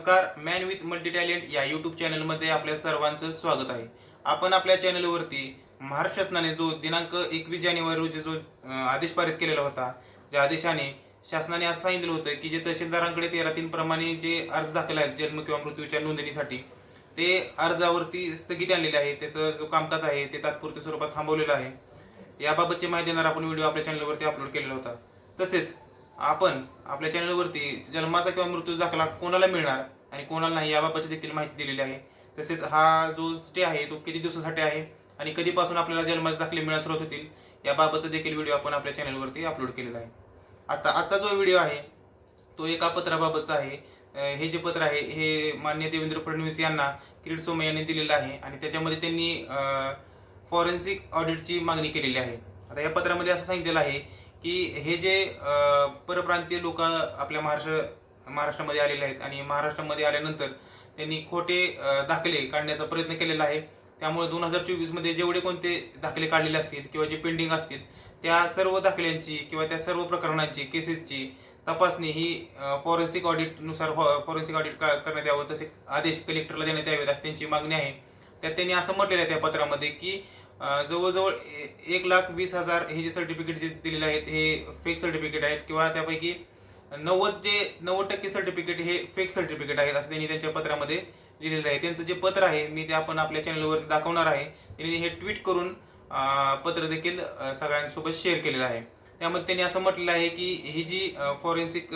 नमस्कार man with multi talent या YouTube चॅनलमध्ये आपल्या सर्वांचं स्वागत आहे. आपण आपल्या चॅनलवरती महाराष्ट्र शासनाने जो दिनांक एकवीस जानेवारी रोजी जो आदेश पारित केलेला होता ज्या आदेशाने शासनाने असं सांगितलं होतं की जे तहसीलदारांकडे तेरा तीन प्रमाणे जे अर्ज दाखल आहेत जन्म किंवा मृत्यूच्या नोंदणीसाठी ते अर्जावरती स्थगिती आणलेले आहे. त्याचं जो कामकाज आहे ते तात्पुरत्या स्वरूपात थांबवलेलं आहे. याबाबतची माहिती देणार आपण व्हिडिओ आपल्या चॅनलवरती अपलोड केलेला होता. तसेच आपण आपल्या चॅनलवरती जन्माचा किंवा मृत्यू दाखला कोणाला मिळणार? आणि कोणाला नाही याबाबतची देखील माहिती दिलेली आहे. तसेच हा जो स्टे आहे तो किती दिवसासाठी आहे आणि कधीपासून आपल्याला जन्माचे दाखले मिळण्यास सुरुवात होतील याबाबतचा देखील व्हिडिओ आपण आपल्या चॅनलवरती अपलोड केलेला आहे. आता आजचा जो व्हिडिओ आहे तो एका पत्राबाबतचा आहे. हे जे पत्र आहे हे मान्य देवेंद्र फडणवीस यांना किरीट सोमय यांनी दिलेलं आहे आणि त्याच्यामध्ये त्यांनी फॉरेन्सिक ऑडिटची मागणी केलेली आहे. आता या पत्रामध्ये असं सांगितलेलं आहे की हे जे परप्रांतीय लोक आपल्या महाराष्ट्र महाराष्ट्रामध्ये आलेले आहेत. आणि महाराष्ट्रामध्ये आल्यानंतर त्यांनी खोटे दाखले काढण्याचा प्रयत्न केलेला आहे. त्यामुळे दोन हजार चोवीसमध्ये जेवढे कोणते दाखले काढलेले असतील किंवा जे पेंडिंग असतील त्या सर्व दाखल्यांची किंवा त्या सर्व प्रकरणांची केसेसची तपासणी ही फॉरेन्सिक ऑडिटनुसार फॉरेन्सिक ऑडिट करण्यात यावं तसे आदेश कलेक्टरला देण्यात यावेत अशी त्यांची मागणी आहे. त्यात त्यांनी असं म्हटलेलं आहे त्या पत्रामध्ये की जवळजवळ ए- एक लाख वीस हजार हे जे सर्टिफिकेट जे दिलेले आहेत हे फेक सर्टिफिकेट आहेत किंवा त्यापैकी नव्वद जे नव्वद टक्के सर्टिफिकेट हे फेक सर्टिफिकेट आहेत असं त्यांनी त्यांच्या पत्रामध्ये लिहिलेलं आहे. त्यांचं जे पत्र आहे मी ते आपण आपल्या चॅनलवर दाखवणार आहे. त्यांनी हे ट्विट करून पत्र देखील सगळ्यांसोबत शेअर केलेलं आहे. त्यामध्ये त्यांनी असं म्हटलेलं आहे की ही जी फॉरेन्सिक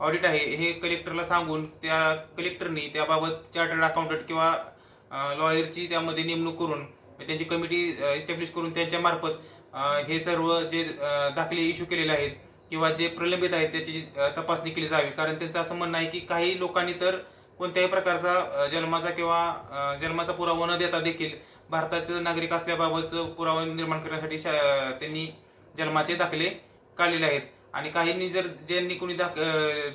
ऑडिट आहे हे कलेक्टरला सांगून त्या कलेक्टरनी त्याबाबत चार्टर्ड अकाउंटंट किंवा लॉयरची त्यामध्ये नेमणूक करून त्यांची कमिटी इस्टॅब्लिश करून त्यांच्यामार्फत हे सर्व जे दाखले इश्यू केलेले आहेत किंवा जे प्रलंबित आहेत त्याची तपासणी केली जावी. कारण त्यांचं असं म्हणणं आहे की काही लोकांनी तर कोणत्याही प्रकारचा जन्माचा किंवा जन्माचा पुरावा न देता देखील भारताचे नागरिक असल्याबाबतचं पुरावा निर्माण करण्यासाठी शा- त्यांनी जन्माचे दाखले काढलेले आहेत. आणि काहींनी जर ज्यांनी कोणी दाख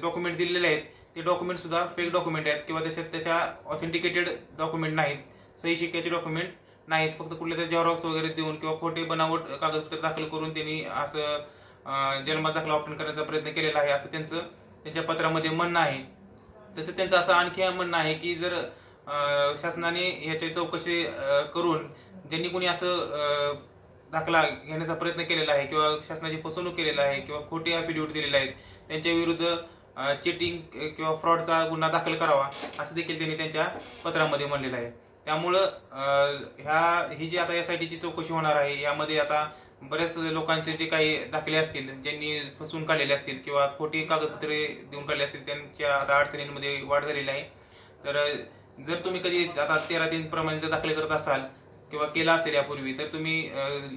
डॉक्युमेंट दिलेले आहेत ते डॉक्युमेंट सुद्धा फेक डॉक्युमेंट आहेत किंवा त्याच्यात त्याच्या ऑथेंटिकेटेड डॉक्युमेंट नाहीत. सही शिक्क्याचे डॉक्युमेंट नाहीत. फक्त कुठले तरी झेरॉक्स वगैरे देऊन किंवा खोटे बनावट कागदपत्र दाखल करून त्यांनी असं अं, दाखला ऑप्शन करण्याचा प्रयत्न केलेला आहे असं त्यांचं त्यांच्या पत्रामध्ये म्हणणं आहे. तसं त्यांचं असं आणखी म्हणणं आहे की जर शासनाने ह्याची चौकशी करून ज्यांनी कोणी असं दाखला घेण्याचा प्रयत्न केलेला आहे किंवा शासनाची फसवणूक केलेला आहे किंवा खोटे अफिडेविट दिलेले आहेत त्यांच्या विरुद्ध चिटिंग किंवा फ्रॉडचा गुन्हा दाखल करावा असं देखील त्यांनी त्यांच्या पत्रामध्ये म्हणलेलं आहे. त्यामुळं ह्या ही जी आता एस आय टीची चौकशी होणार आहे यामध्ये आता बऱ्याच लोकांचे जे काही दाखले असतील ज्यांनी फसवून काढलेले असतील किंवा खोटी कागदपत्रे देऊन काढले असतील त्यांच्या आता अडचणींमध्ये वाढ झालेली आहे. तर जर तुम्ही कधी आता तेरा दिन प्रमाणे जर दाखले करत असाल किंवा केला असेल यापूर्वी तर तुम्ही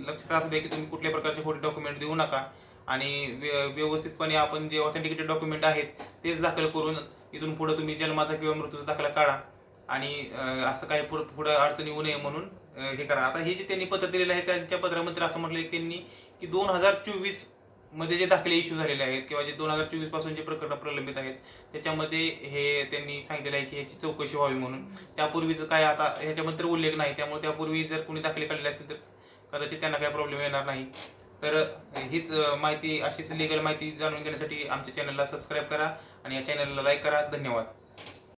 लक्षात असू द्या की तुम्ही कुठल्या प्रकारचे खोटे डॉक्युमेंट देऊ नका. आणि व्य- व्यवस्थितपणे आपण जे ऑथेंटिकेटेड डॉक्युमेंट आहेत तेच दाखल करून इथून पुढे तुम्ही जन्माचा किंवा मृत्यूचा दाखला काढा. आणि असं काही पुढं पुढं अडचणी येऊ नये म्हणून हे करा. आता हे जे त्यांनी पत्र दिलेलं आहे त्यांच्या पत्रामध्ये असं म्हटलं त्यांनी की दोन हजार चोवीसमध्ये जे दाखले इश्यू झालेले आहेत किंवा जे दोन हजार चोवीसपासून जे प्रकरण प्रलंबित आहेत त्याच्यामध्ये हे त्यांनी सांगितलेलं आहे की ह्याची चौकशी व्हावी म्हणून. त्यापूर्वीचं काय आता ह्याच्यामध्ये उल्लेख नाही. त्यामुळे त्यापूर्वी जर कोणी दाखले काढले असतील तर कदाचित त्यांना काही प्रॉब्लेम येणार नाही. तर हीच माहिती अशीच लिगल माहिती जाणून घेण्यासाठी आमच्या चॅनलला सबस्क्राईब करा आणि या चॅनलला लाईक करा. धन्यवाद.